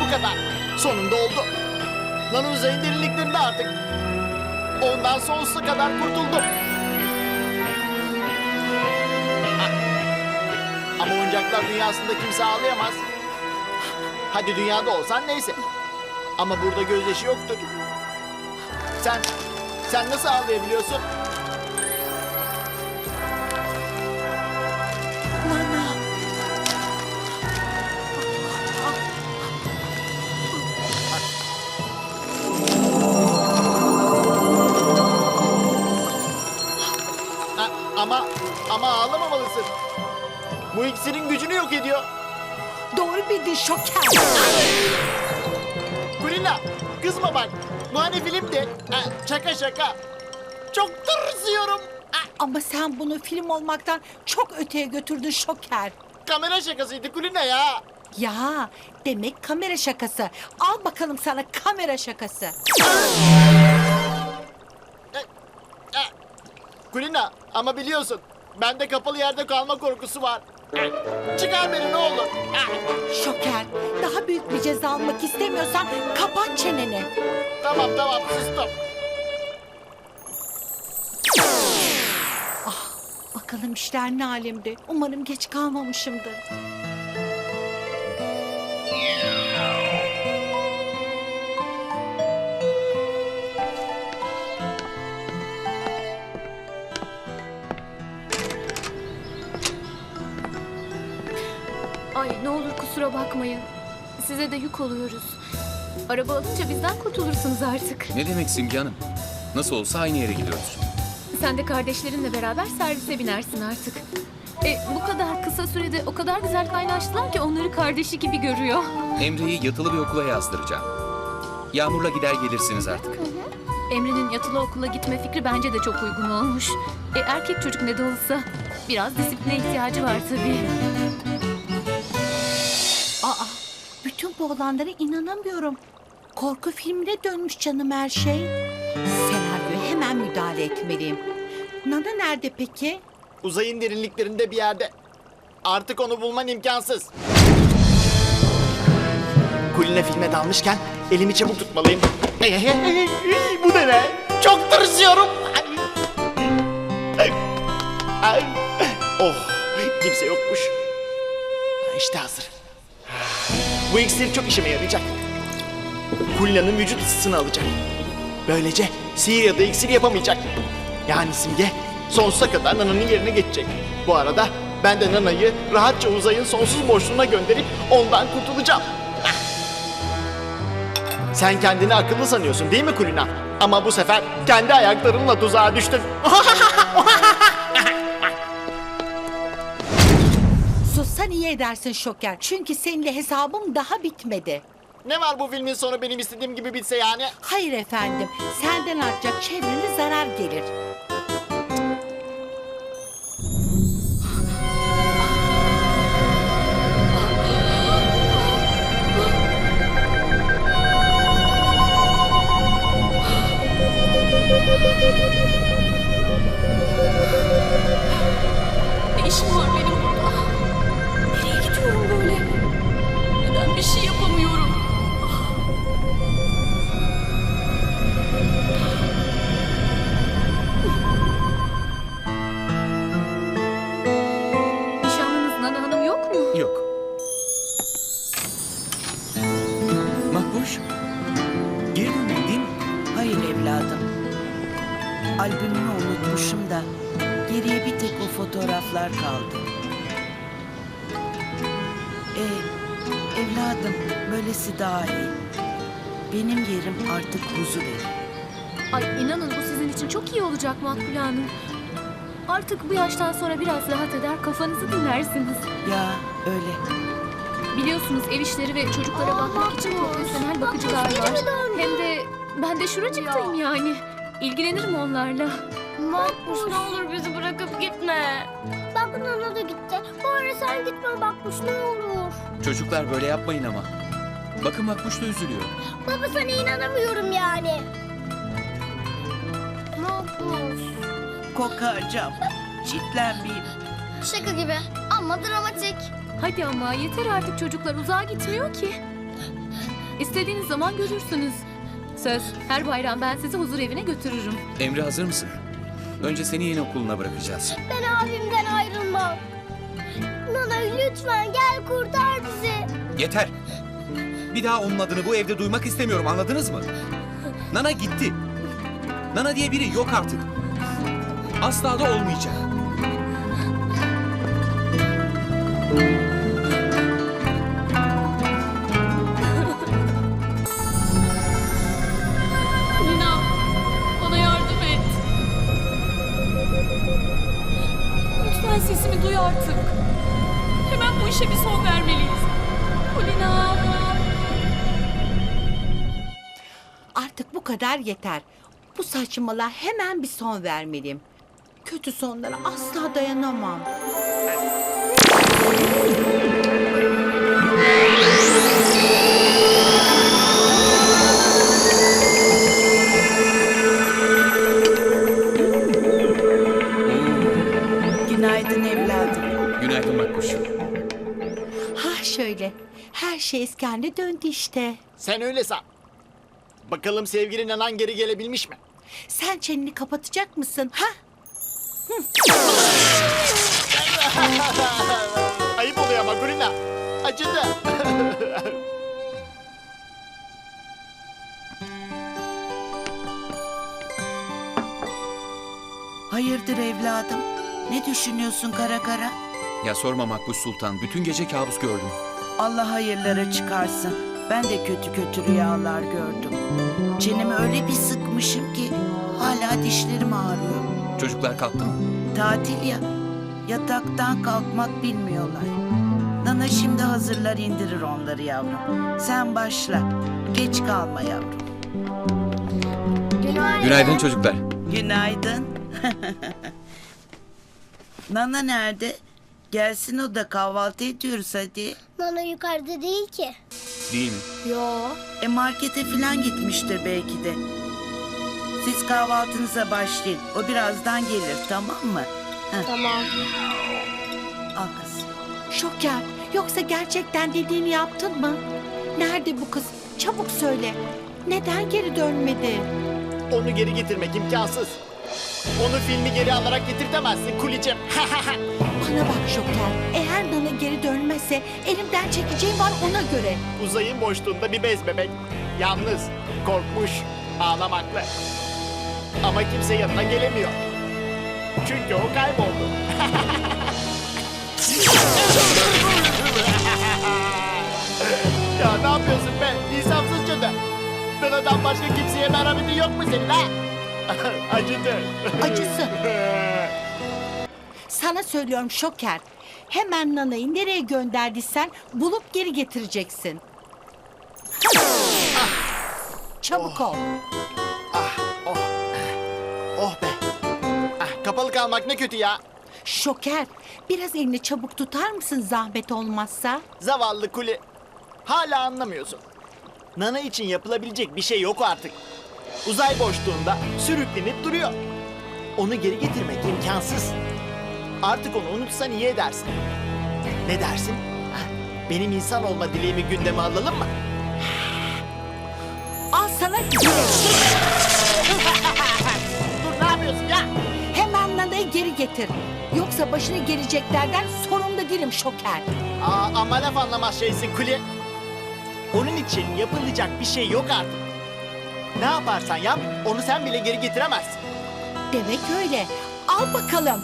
bu kadar. Sonunda oldu. Nano uzayın derinliklerinde artık. Ondan sonsuza kadar kurtuldum. Ama oyuncaklar dünyasında kimse ağlayamaz. Hadi dünyada olsan neyse. Ama burada gözyaşı yoktur. Sen, sen nasıl ağlayabiliyorsun? Ağlamamalısın. Bu iksirin gücünü yok ediyor. Doğru bildin şoker. Kulina, kızma bak. Bu hani filmdi. Ha, şaka şaka. Çok tırsıyorum. Ha, Ama sen bunu film olmaktan çok öteye götürdün şoker. kamera şakasıydı Kulina ya. Ya demek kamera şakası. Al bakalım sana kamera şakası. Ha, Kulina ama biliyorsun bende kapalı yerde kalma korkusu var. Çıkar beni ne olur. Şoker daha büyük bir ceza almak istemiyorsan kapat çeneni. Tamam tamam sustum. Bakalım işler ne alemde. Umarım geç kalmamışımdır. Olur kusura bakmayın. Size de yük oluyoruz. Araba alınca bizden kurtulursunuz artık. Ne demek Simge Hanım? Nasıl olsa aynı yere gidiyoruz. Sen de kardeşlerinle beraber servise binersin artık. E, bu kadar kısa sürede o kadar güzel kaynaştılar ki onları kardeşi gibi görüyor. Emre'yi yatılı bir okula yazdıracağım. Yağmur'la gider gelirsiniz artık. Emre'nin yatılı okula gitme fikri bence de çok uygun olmuş. E, erkek çocuk ne de olsa biraz disipline ihtiyacı var tabii. Olanlara inanamıyorum. Korku filmine dönmüş canım her şey. Senaryoya hemen müdahale etmeliyim. Nana nerede peki? Uzayın derinliklerinde bir yerde. Artık onu bulman imkansız. Kulina filme dalmışken elimi çabuk tutmalıyım. Bu da ne? Çok tırsıyorum. Oh, kimse yokmuş. İşte hazır. Bu iksir çok işime yarayacak. Kulina'nın vücut ısısını alacak. Böylece sihir ya da iksir yapamayacak. Yani Simge sonsuza kadar Nana'nın yerine geçecek. Bu arada ben de Nana'yı rahatça uzayın sonsuz boşluğuna gönderip ondan kurtulacağım. Sen kendini akıllı sanıyorsun değil mi Kulina? Ama bu sefer kendi ayaklarınla tuzağa düştün. Sussan iyi edersin şoker. Çünkü seninle hesabım daha bitmedi. ne var bu filmin sonu benim istediğim gibi bitse yani? Hayır efendim. Senden artacak çevrene zarar gelir. Ne işim var benim burada? Gidiyorum böyle? Neden bir şey yapamıyorum? Nişanlınız Nana Hanım yok mu? Yok. Makbuş. Geri değil mi? Hayır evladım. Albümümü unutmuşum da geriye bir tek o fotoğraflar kaldı. E, evladım böylesi daha iyi. Benim yerim artık huzur evi. Ay inanın bu sizin için çok iyi olacak Makbule Hanım. Artık bu yaştan sonra biraz rahat eder, kafanızı dinlersiniz. Ya öyle. Biliyorsunuz ev işleri ve çocuklara bakmak için profesyonel bakıcılar var. Hem de ben de şuracıktayım yani. İlgilenirim onlarla. Makbuş ne olur bizi bırakıp gitme. Bak Nana da gitti. Bari sen gitme Makbuş ne olur. Çocuklar böyle yapmayın ama. Bakın Makbuş da üzülüyor. Baba sana inanamıyorum yani. Makbuş. Kokacağım. Çitlenmeyeyim. Şaka gibi ama dramatik. Hadi ama yeter artık çocuklar uzağa gitmiyor ki. İstediğiniz zaman görürsünüz. Söz, her bayram ben sizi huzur evine götürürüm. Emre hazır mısın? Önce seni yeni okuluna bırakacağız. Ben abimden ayrılmam. Nana lütfen gel kurtar bizi. Yeter. Bir daha onun adını bu evde duymak istemiyorum anladınız mı? Nana gitti. Nana diye biri yok artık. Asla da olmayacak. Kadar yeter. Bu saçmalığa hemen bir son vermeliyim. Kötü sonlara asla dayanamam. Günaydın evladım. Günaydın Makbuş. Ha şöyle. Her şey eskende döndü işte. Sen öyle san. Bakalım sevgilin anan geri gelebilmiş mi? Sen çeneni kapatacak mısın? Ha? Ayıp oluyor ama Kulina. Acıdı. Hayırdır evladım? Ne düşünüyorsun kara kara? Ya sorma Makbuş Sultan. Bütün gece kabus gördüm. Allah hayırlara çıkarsın. Ben de kötü kötü rüyalar gördüm. Çenemi öyle bir sıkmışım ki hala dişlerim ağrıyor. Çocuklar kalktı mı? Tatil ya. Yataktan kalkmak bilmiyorlar. Nana şimdi hazırlar indirir onları yavrum. Sen başla. Geç kalma yavrum. Günaydın. Günaydın çocuklar. Günaydın. Nana nerede? Gelsin o da kahvaltı ediyoruz hadi. Nana yukarıda değil ki. Değil mi? Yo. E markete falan gitmiştir belki de. Siz kahvaltınıza başlayın. O birazdan gelir tamam mı? Tamam. Al kızım. Şoker. Yoksa gerçekten dediğini yaptın mı? Nerede bu kız? Çabuk söyle. Neden geri dönmedi? Onu geri getirmek imkansız. Onu filmi geri alarak getirtemezsin Kulicim. Bana bak Şoker. Eğer Nana geri dönmezse elimden çekeceğim var ona göre. Uzayın boşluğunda bir bez bebek. Yalnız, korkmuş, ağlamaklı. Ama kimse yanına gelemiyor. Çünkü o kayboldu. ya ne yapıyorsun be? İnsafsız cadı. Nana'dan başka kimseye merhametin yok mu senin ha? Acıdı. Acısı. Sana söylüyorum Şoker. Hemen Nana'yı nereye gönderdiysen bulup geri getireceksin. Çabuk ol. Ah, oh. Oh be. Ah, kapalı kalmak ne kötü ya. Şoker, biraz elini çabuk tutar mısın zahmet olmazsa? Zavallı kuli. Hala anlamıyorsun. Nana için yapılabilecek bir şey yok artık. Uzay boşluğunda sürüklenip duruyor. Onu geri getirmek imkansız. Artık onu unutsan iyi edersin. Ne dersin? Benim insan olma dileğimi gündeme alalım mı? Al sana. Dur ne yapıyorsun ya? Hemen Nana'yı geri getir. Yoksa başına geleceklerden sorumlu değilim Şoker. Aa, ama laf anlamaz şeysin kuli. Onun için yapılacak bir şey yok artık. Ne yaparsan yap, onu sen bile geri getiremezsin. Demek öyle. Al bakalım.